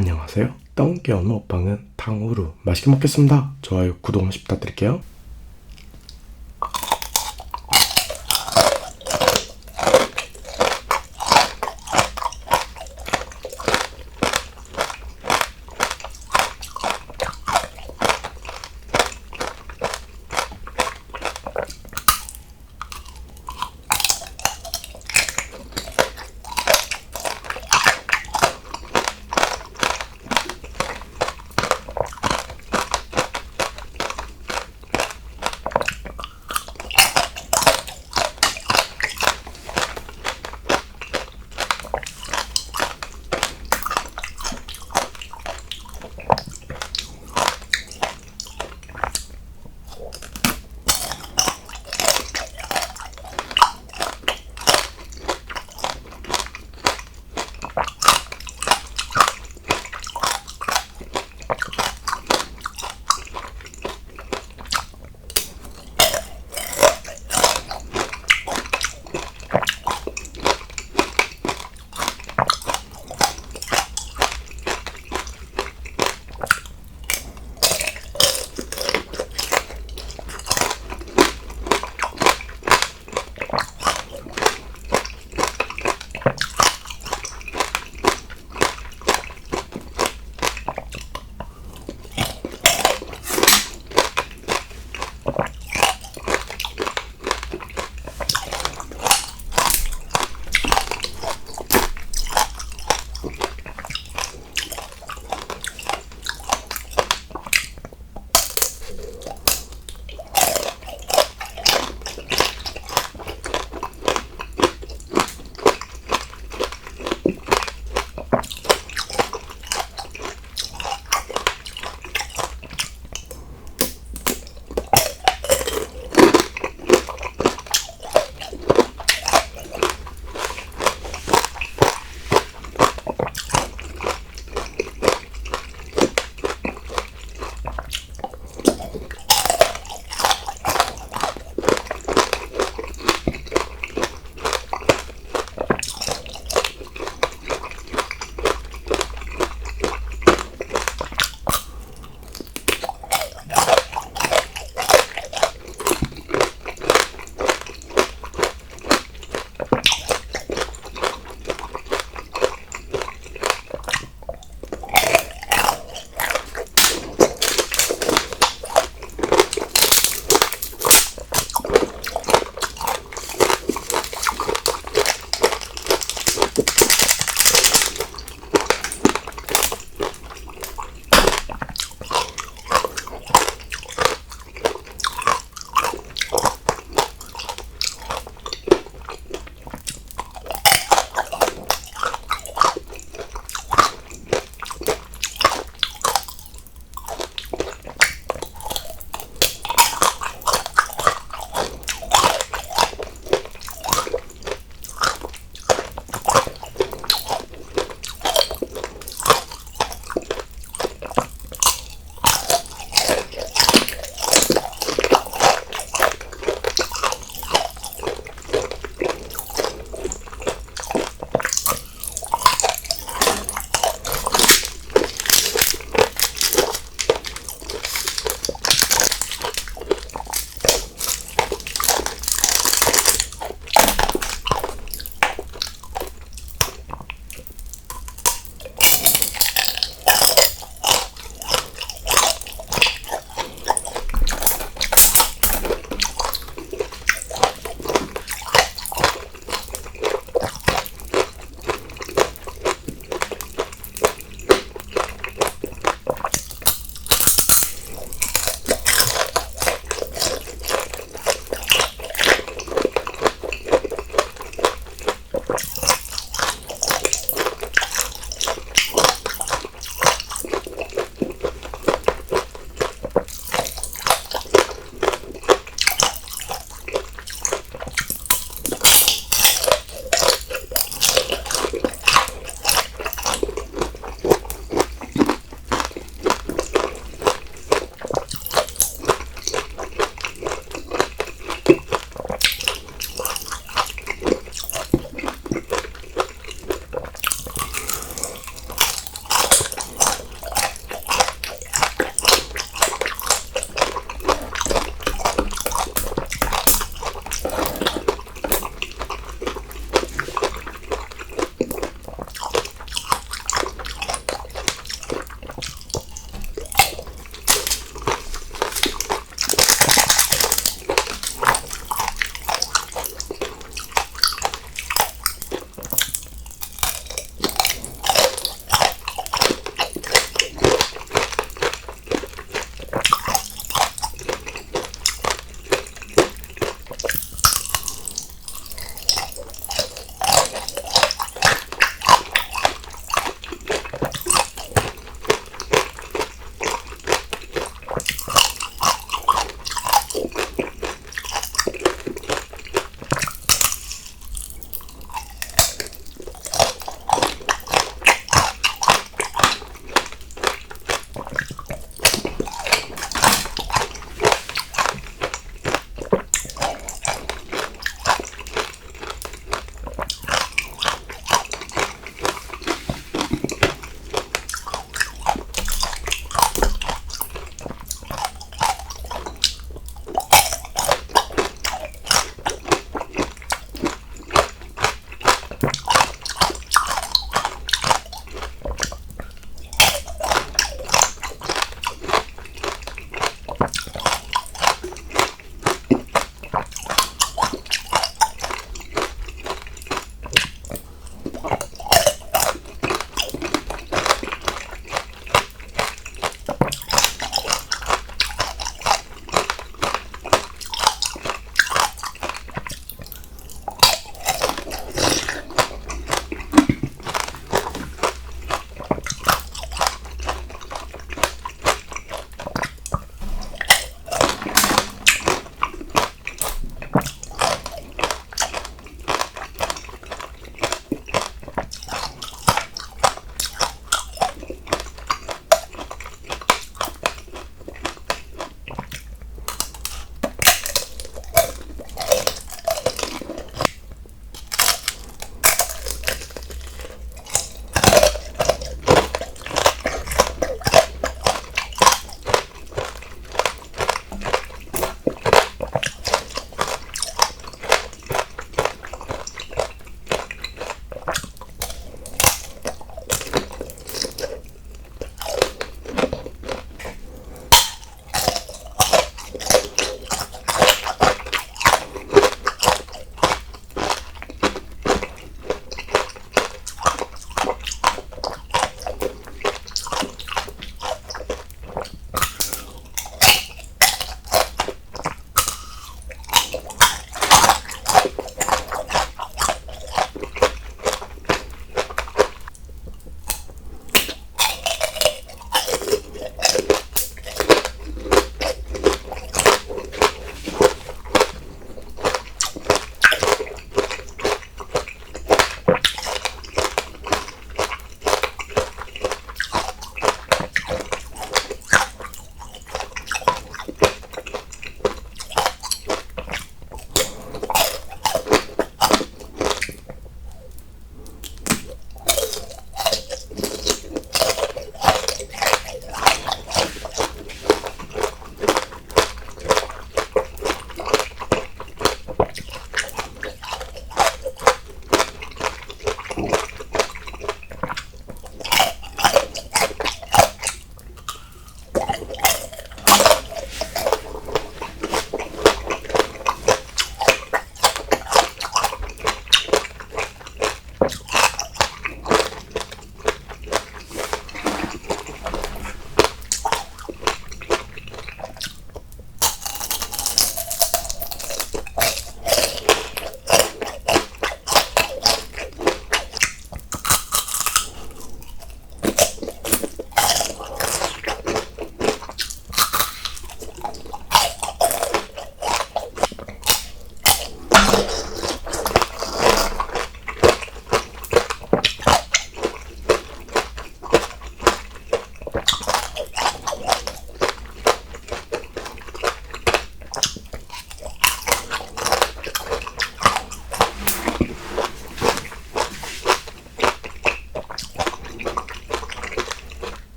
안녕하세요. 엄마 오빵은 탕후루 맛있게 먹겠습니다. 좋아요, 구독 한 번씩 부탁드릴게요.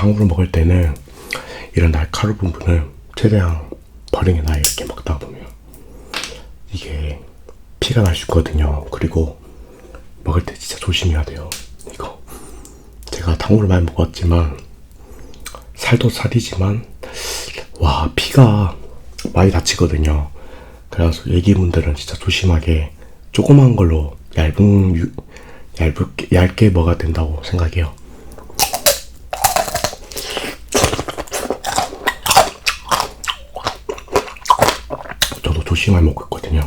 탕후루 먹을 때는 이런 날카로운 부분을 최대한 버리게나 이렇게 먹다 보면 이게 피가 날 수 있거든요. 그리고 먹을 때 진짜 조심해야 돼요. 이거 제가 탕후루 많이 먹었지만 살도 살이지만 와 피가 많이 다치거든요. 그래서 애기분들은 진짜 조심하게 조그만 걸로 얇은 유- 얇게 얇게 먹어야 된다고 생각해요. 저도 조 심하게 먹고 있거든요.